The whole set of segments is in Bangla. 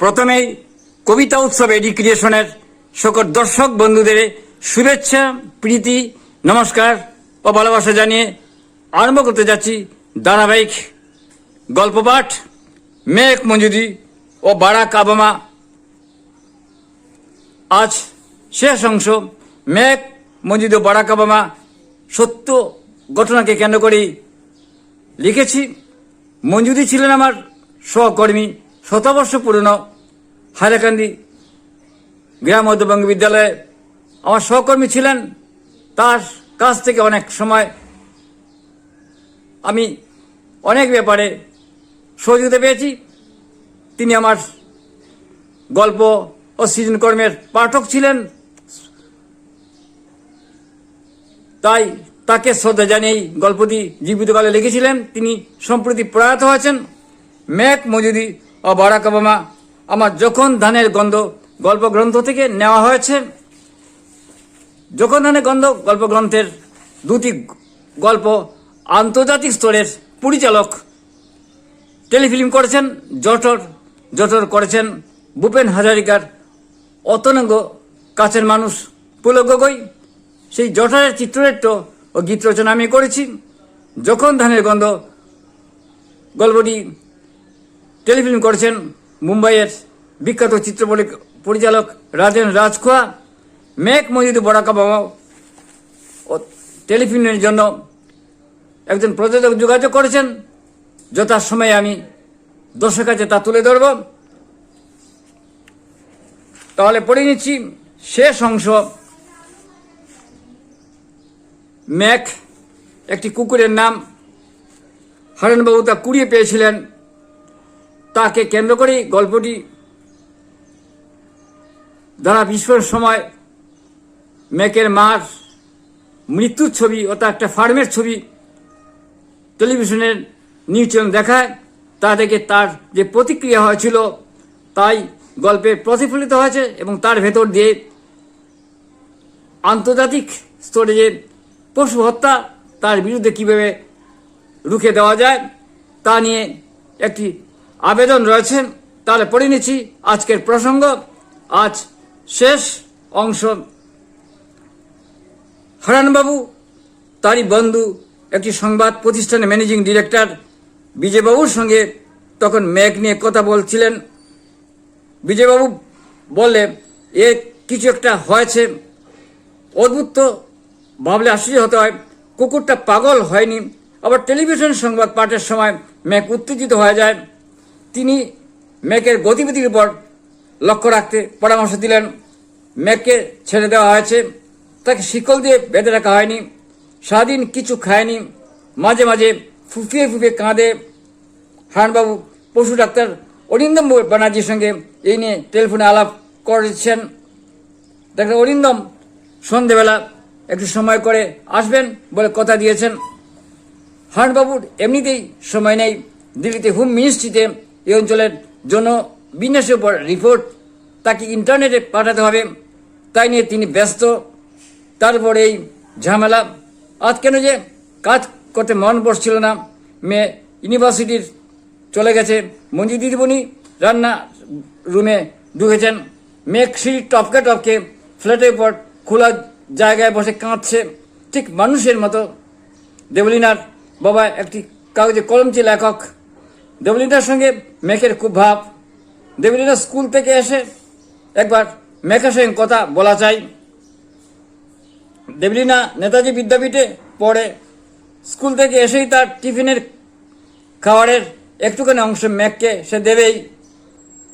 প্রথমেই কবিতা উৎসব এডি ক্রিয়েশনের সকল দর্শক বন্ধুদের শুভেচ্ছা, প্রীতি, নমস্কার ও ভালোবাসা জানিয়ে আরম্ভ করতে যাচ্ছি ধারাবাহিক গল্প পাঠ মেঘ মঞ্জুরি ও বারাক আবামা আজ শেষ অংশ। মেঘ মঞ্জুরি ও বারাক আবামা সত্য ঘটনাকে কেন্দ্র করেই লিখেছি। মঞ্জুরি ছিলেন আমার সহকর্মী শতবর্ষ পুরনো হাইলাকান্দি গ্রাম মধ্যবঙ্গ বিদ্যালয়ে আমার সহকর্মী ছিলেন। তার কাছ থেকে অনেক সময় আমি অনেক ব্যাপারে সহযোগিতা পেয়েছি। তিনি আমার গল্প ও সৃজনকর্মের পাঠক ছিলেন। তাই তাকে শ্রদ্ধা জানিয়েই গল্পটি জীবিতকালে লিখেছিলেন। তিনি সম্প্রতি প্রয়াত হয়েছেন। ম্যাক মজুদি ও বারাক ওবামা, আমার যখন ধানের গন্ধ গল্প গ্রন্থ থেকে নেওয়া হয়েছে, যখন ধানের গন্ধ গল্প গ্রন্থের দুটি গল্প আন্তর্জাতিক স্তরের পরিচালক টেলিফিল্ম করেছেন, জটর জটর করেছেন, ভূপেন হাজারিকার অতনঙ্গ কাছের মানুষ পুলক গগৈ, সেই জটরের চিত্রনাট্য ও গীত রচনা আমি করেছি। যখন ধানের গন্ধ গল্পটি টেলিফিল্ম করেছেন মুম্বাইয়ের বিখ্যাত চিত্র পরিচালক রাজেন রাজখোয়া, মেক মজিদ বড়াকা বাবা ও টেলিফিল্মের জন্য একজন প্রযোজক যোগাযোগ করেছেন। যথাসময়ে আমি দর্শক কাছে তা তুলে ধরব। তাহলে পড়ে নিচ্ছি শেষ অংশ। ম্যাক একটি কুকুরের নাম, হারানবাবু তা কুড়িয়ে পেয়েছিলেন। তাকে কেন্দ্র করেই গল্পটি দ্বারা বিস্ফোরণের সময় মেকের মার মৃত্যুর ছবি তার একটা ফার্মের ছবি টেলিভিশনের নিউজ চ্যানেল দেখায়, তা দেখে তার যে প্রতিক্রিয়া হয়েছিল তাই গল্পে প্রতিফলিত হয়েছে এবং তার ভেতর দিয়ে আন্তর্জাতিক স্তরে যে পশু হত্যা, তার বিরুদ্ধে কীভাবে রুখে দেওয়া যায়, তা নিয়ে একটি আবেদন রয়েছে, তাহলে পড়ে নিচ্ছি আজকের প্রসঙ্গ। আজ শেষ অংশ। হারানবাবু, তারই বন্ধু, একটি সংবাদ প্রতিষ্ঠানের ম্যানেজিং ডিরেক্টর বিজয়বাবুর সঙ্গে তখন ম্যাক নিয়ে কথা বলছিলেন। বিজয়বাবু বলে এ কিছু একটা হয়েছে। অদ্ভুত তো, ভাবলে আশ্চর্য হতে হয়। কুকুরটা পাগল হয়নি। আবার টেলিভিশন সংবাদ পাঠের সময় ম্যাক উত্তেজিত হয়ে যায়। তিনি ম্যাকের গতিবিধির উপর লক্ষ্য রাখতে পরামর্শ দিলেন। ম্যাককে ছেড়ে দেওয়া হয়েছে। তাকে শিকল দিয়ে বেঁধে রাখা হয়নি। সারাদিন কিছু খায়নি। মাঝে মাঝে ফুফিয়ে ফুফিয়ে কাঁদে। হারানবাবু পশু ডাক্তার অরিন্দম ব্যানার্জির সঙ্গে এই নিয়ে টেলিফোনে আলাপ করেছেন। ডাক্তার অরিন্দম সন্ধেবেলা একটু সময় করে আসবেন বলে কথা দিয়েছেন। হারবাবুর এমনিতেই সময় নেই। দিল্লিতে হোম মিনিস্ট্রিতে এই অঞ্চলের জন্য বিন্যাসের উপর রিপোর্ট তাকে ইন্টারনেটে পাঠাতে হবে। তাই নিয়ে তিনি ব্যস্ত। তারপরে এই ঝামেলা। আজ কেন যে কাজ করতে মন বসছিল না। মেয়ে ইউনিভার্সিটির চলে গেছে। মঞ্জু দিদিমণি রান্না রুমে ঢুকেছেন। মেঘ সিঁড়ি টপকে টপকে ফ্ল্যাটের উপর খোলা জায়গায় বসে কাঁদছে। ঠিক মানুষের মতো। দেবলিনার বাবা একটি কাগজে কলমচি লেখক দেবলিনার সঙ্গে মেঘের খুব ভাব। দেবলিনা স্কুল থেকে এসে একবার মেঘের সঙ্গে কথা বলা চাই। দেবলিনা নেতাজি বিদ্যাপীঠে পড়ে। স্কুল থেকে এসেই তার টিফিনের খাবারের একটুখানি অংশ ম্যাককে সে দেবেই।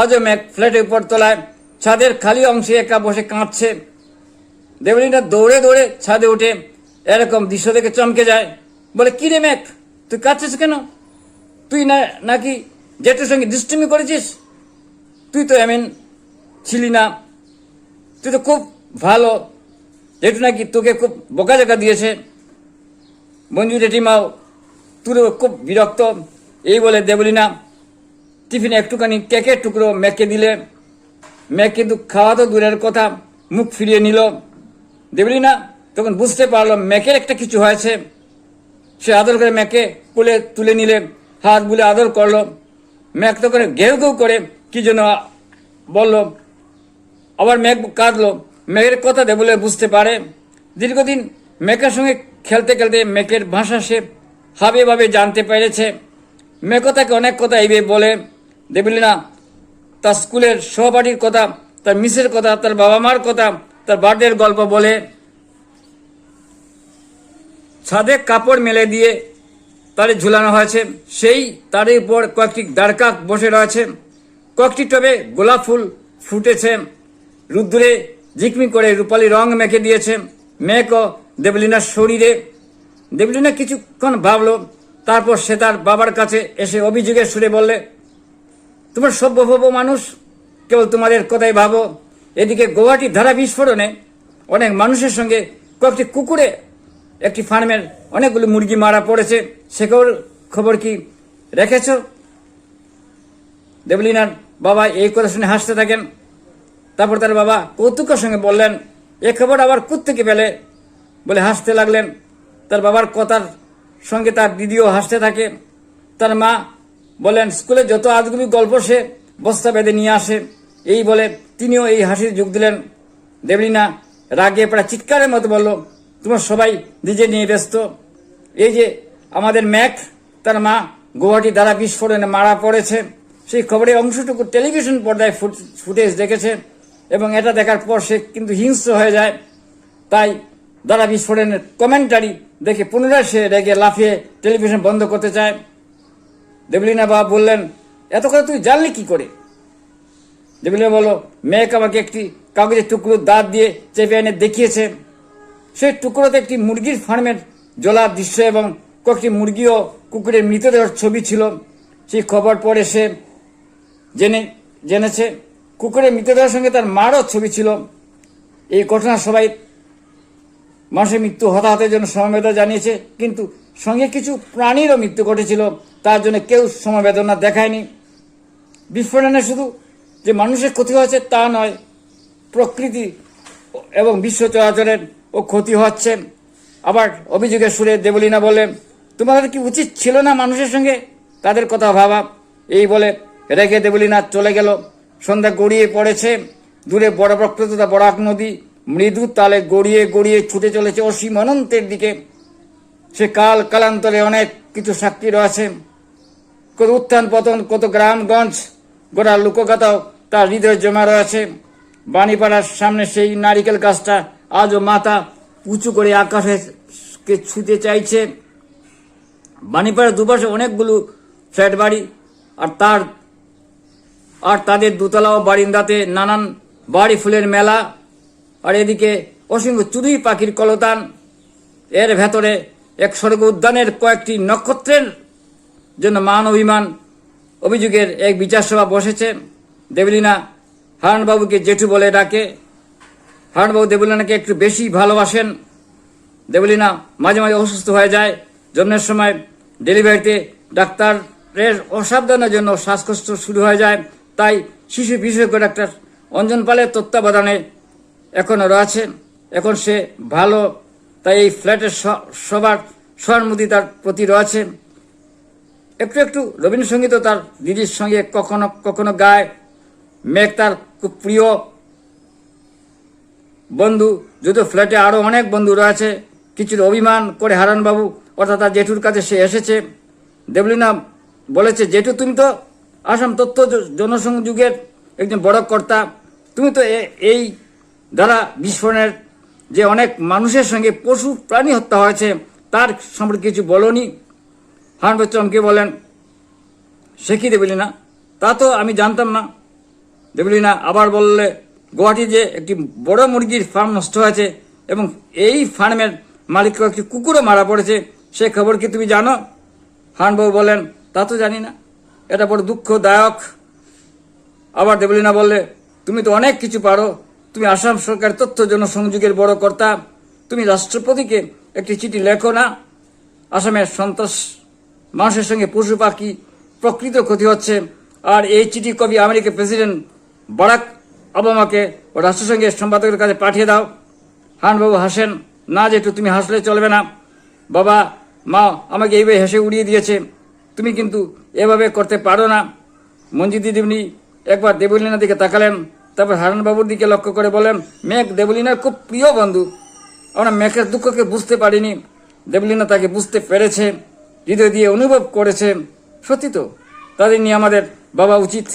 আজও ম্যাক ফ্ল্যাটের উপর তোলায়, ছাদের খালি অংশে একা বসে কাঁদছে। দেবলিনা দৌড়ে দৌড়ে ছাদে উঠে এরকম দৃশ্য দেখে চমকে যায়। বলে, কি রে ম্যাক তুই কাঁদছিস কেন? তুই না, নাকি জেঠের সঙ্গে দুষ্টুমি করেছিস? তুই তো এমন ছিলি না। তুই তো খুব ভালো। জেঠু নাকি তোকে খুব বোকাজোকা দিয়েছে। মঞ্জু জেঠিমাও তুই খুব বিরক্ত। এই বলে দেবলিনা টিফিনে একটুখানি কেকের টুকরো ম্যাককে দিলে। ম্যাক কিন্তু খাওয়া তো দূরের কথা, মুখ ফিরিয়ে নিল। দেবলি না, তখন বুঝতে পারল ম্যাকের একটা কিছু হয়েছে। সে আদর করে ম্যাকে কোলে তুলে নিলে। হাত বুলে আদর করল ম্যাক করে ঘেউ ঘেউ করে কি যেন বলল। আবার মেঘ কাঁদলো, মেঘের কথা দেবলে বুঝতে পারে। দীর্ঘদিন মেঘের সঙ্গে খেলতে খেলতে মেঘের ভাষা সে হাবে ভাবে জানতে পেরেছে। মেঘও তাকে অনেক কথা এইভাবে বলে। দেবলিনা তার স্কুলের সহপাঠীর কথা, তার মিসের কথা, তার বাবা মার কথা, তার বার্থডের গল্প বলে। ছাদে কাপড় মেলে দিয়ে তারে ঝুলানো হয়েছে। সেই তারই উপর কয়েকটি দ্বারকাক বসে রয়েছে। কয়েকটি টবে গোলাপ ফুল ফুটেছে। রুদ্রে ঝিকমি করে রূপালি রং মেখে দিয়েছে। মেঘও দেবলিনার শরীরে। দেবলিনা কিছুক্ষণ ভাবলো, তারপর সে তার বাবার কাছে এসে অভিযোগের সুরে বললে, তোমরা সভ্যভব মানুষ, কেবল তোমাদের কথাই ভাবো। এদিকে গৌহাটি ধারা বিস্ফোরণে অনেক মানুষের সঙ্গে কয়েকটি কুকুরে, একটি ফার্মের অনেকগুলো মুরগি মারা পড়েছে। সে খবর খবর কি রেখেছ? দেবলিনার বাবা এই কথা শুনে হাসতে থাকেন। তারপর তার বাবা কৌতুকের সঙ্গে বললেন, এ খবর আবার থেকে পেলে? বলে হাসতে লাগলেন। তার বাবার কথার সঙ্গে তার দিদিও হাসতে থাকে। তার মা বলেন, স্কুলে যত আজগুবি গল্প সে বস্তা বেঁধে নিয়ে আসে। এই বলে তিনিও এই হাসির যোগ দিলেন। দেবলিনা রাগে প্রায় চিৎকারের মতো বলল, তোমার সবাই নিজে নিয়ে ব্যস্ত। এই যে আমাদের ম্যাক, তার মা, গুয়াহাটি দ্বারা বিস্ফোরণে মারা পড়েছে। সেই খবরের অংশটুকু টেলিভিশন পর্দায় ফুটেজ দেখেছে এবং এটা দেখার পর সে কিন্তু হিংস্র হয়ে যায়। তাই দ্বারা বিস্ফোরণের কমেন্টারি দেখে পুনরায় সে রেগে লাফিয়ে টেলিভিশন বন্ধ করতে চায়। দেবলিনা বাবা বললেন, এত কথা তুই জানলি কি করে? দেবলিনা বলল, মেয়েক আমাকে একটি কাগজের টুকরো দাঁত দিয়ে চেপে এনে দেখিয়েছে। সেই টুকরোতে একটি মুরগির ফার্মের জলার দৃশ্য এবং কয়েকটি মুরগি ও কুকুরের মৃতদেহের ছবি ছিল। সেই খবর পরে সে জেনে, জেনেছে কুকুরের মৃতদেহের সঙ্গে তার মারও ছবি ছিল। এই ঘটনা সবাই মানুষের মৃত্যু হতাহতের জন্য সমবেদনা জানিয়েছে, কিন্তু সঙ্গে কিছু প্রাণীরও মৃত্যু ঘটেছিল, তার জন্য কেউ সমবেদনা দেখায়নি। বিস্ফোরণে শুধু যে মানুষের ক্ষতি হয়েছে তা নয়, প্রকৃতি এবং বিশ্ব চলাচলের ও ক্ষতি হচ্ছে। আবার অভিযোগের সুরে দেবলীনা বললেন তোমাদের কি উচিত ছিল না মানুষের সঙ্গে তাদের কথা ভাবা? এই বলে রেখে দেবলীনা চলে গেল। সন্ধ্যা গড়িয়ে পড়েছে। দূরে বড় প্রকৃততা বরাক নদী। মৃদু তালে গড়িয়ে গড়িয়ে ছুটে চলেছে অসীম অনন্তের দিকে। সে কাল কালান্তরে অনেক কিছু সাক্ষী রয়েছে। কত উত্থান পতন, কত গ্রামগঞ্জ, গোটা লোকগাথাও তার হৃদয় জমা রয়েছে। বাণীপাড়ার সামনে সেই নারিকেল গাছটা আজও মাথা উঁচু করে আকাশে ছুতে চাইছে। বাণীপাড়ার দুপাশে অনেকগুলো ফ্ল্যাট বাড়ি, আর তার, আর তাদের দোতলা ও বারিন্দাতে নানান বাড়ি ফুলের মেলা, আর এদিকে অসংখ্য চুরি পাখির কলতান। এর ভেতরে এক স্বর্গ উদ্যানের কয়েকটি নক্ষত্রের জন্য মান অভিমান। অভিযোগের এক বিচার সভা বসেছে। দেবলীনা হারানবাবুকে জেঠু বলে ডাকে। হারানবাবু দেবলীনাকে একটু বেশি ভালোবাসেন। দেবলীনা মাঝে মাঝে অসুস্থ হয়ে যায়। জন্মের সময় ডেলিভারিতে ডাক্তারের অসাবধানের জন্য শ্বাসকষ্ট শুরু হয়ে যায়, তাই শিশু বিশেষজ্ঞ ডাক্তার অঞ্জন পালের তত্ত্বাবধানে এখনও রয়েছে। এখন সে ভালো, তাই এই ফ্ল্যাটের সবার সহানুভূতি তার প্রতি রয়েছে। একটু একটু রবীন্দ্রসঙ্গীতও তার দিদির সঙ্গে কখনো কখনো গায়। মেঘ তার খুব প্রিয় বন্ধু, যদিও ফ্ল্যাটে আরও অনেক বন্ধু রয়েছে। কিছুর অভিমান করে হারানবাবু অর্থাৎ তার জেঠুর কাছে সে এসেছে। দেবলিনা বলেছে, জেঠু, তুমি তো আসাম তথ্য জনসংযোগের একজন বড় কর্তা। তুমি তো এই দ্বারা বিস্ফোরণের যে অনেক মানুষের সঙ্গে পশু প্রাণী হত্যা হয়েছে, তার সম্পর্কে কিছু বলনি। হারানবাবু চমকে বলেন, সে কি দেবলি না তা তো আমি জানতাম না। দেবলি না আবার বললে, গুয়াহাটি যে একটি বড় মুরগির ফার্ম নষ্ট হয়েছে এবং এই ফার্মের মালিক একটি কুকুরও মারা পড়েছে। সে খবর কি তুমি জানো? হানবাবু বলেন, তা তো জানি না। এটা বড় দুঃখদায়ক। আবার দেবলীনা বললে, তুমি তো অনেক কিছু পারো। তুমি আসাম সরকার তথ্য জনসংযোগের বড় কর্তা। তুমি রাষ্ট্রপতিকে একটি চিঠি লেখো না। আসামের সন্ত্রাস মানুষের সঙ্গে পশু পাখি প্রকৃত ক্ষতি হচ্ছে। আর এই চিঠি কবি আমেরিকা প্রেসিডেন্ট বারাক ওবামাকে ও রাষ্ট্রসংঘের সম্পাদকের কাছে পাঠিয়ে দাও। হানবাবু হাসেন, না যেটু তুমি হাসলে চলবে না। বাবা মা আমাকে এইভাবে হেসে উড়িয়ে দিয়েছে। তুমি কিন্তু এভাবে করতে পারো না। মঞ্জিত দিদিমনি একবার দেবলীনার দিকে তাকালেন, তারপর হারানবাবুর দিকে লক্ষ্য করে বলেন মেঘ দেবলীনার খুব প্রিয় বন্ধু। আমরা মেঘের দুঃখকে বুঝতে পারিনি। দেবলীনা তাকে বুঝতে পেরেছে, হৃদয় দিয়ে অনুভব করেছে। সত্যি তো, তাদের নিয়ে আমাদের বাবা উচিত।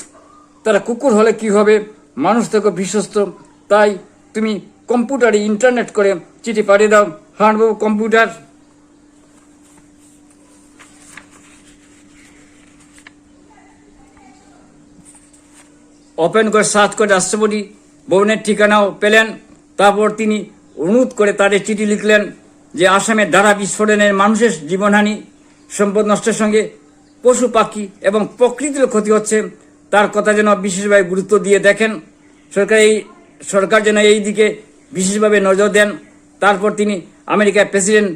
তারা কুকুর হলে কি হবে? মানুষ থেকে বিশ্বস্ত। তাই তুমি কম্পিউটারে ইন্টারনেট করে চিঠি পাঠিয়ে দাও। হারানবাবু কম্পিউটার ওপেন করে সার্চ করে রাষ্ট্রপতি ভবনের ঠিকানাও পেলেন। তারপর তিনি অনুরোধ করে তাদের চিঠি লিখলেন যে আসামের দ্বারা বিস্ফোরণের মানুষের জীবনহানি, সম্পদ নষ্টের সঙ্গে পশু পাখি এবং প্রকৃতির ক্ষতি হচ্ছে, তার কথা যেন বিশেষভাবে গুরুত্ব দিয়ে দেখেন। সরকার এই সরকার যেন এই দিকে বিশেষভাবে নজর দেন। তারপর তিনি আমেরিকার প্রেসিডেন্ট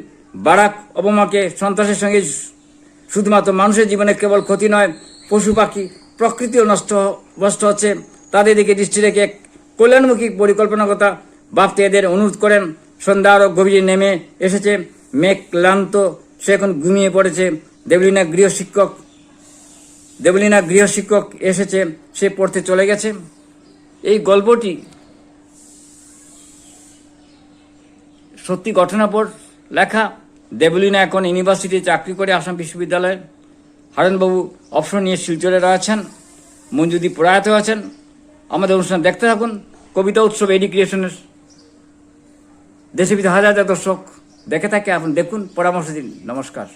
বারাক ওবামাকে সন্ত্রাসের সঙ্গে শুধুমাত্র মানুষের জীবনে কেবল ক্ষতি নয়, পশু পাখি প্রকৃতিও নষ্ট নষ্ট হচ্ছে। তাদের দিকে দৃষ্টি রেখে এক কল্যাণমুখী পরিকল্পনার কথা ভাবতে এদের অনুরোধ করেন। সন্ধ্যা আরও গভীরে নেমে এসেছে। মেঘ ক্লান্ত, সে এখন ঘুমিয়ে পড়েছে। দেবলিনা গৃহশিক্ষক দেবলিনা গৃহশিক্ষক এসেছে, সে পড়তে চলে গেছে। এই গল্পটি সত্যি ঘটনা পর লেখা। দেবলিনা এখন ইউনিভার্সিটি চাকরি করে আসাম বিশ্ববিদ্যালয়ে। হারণবাবু অপশন নিয়ে শিলচরে রয়েছেন, মঞ্জুদি প্রয়াত আছেন। আমাদের অনুষ্ঠান দেখতে থাকুন, কবিতা উৎসব এডি ক্রিয়েশনের। দেশে বিদেশে হাজার হাজার দর্শক দেখে থাকে আপনি দেখুন, পরামর্শ দিন। নমস্কার।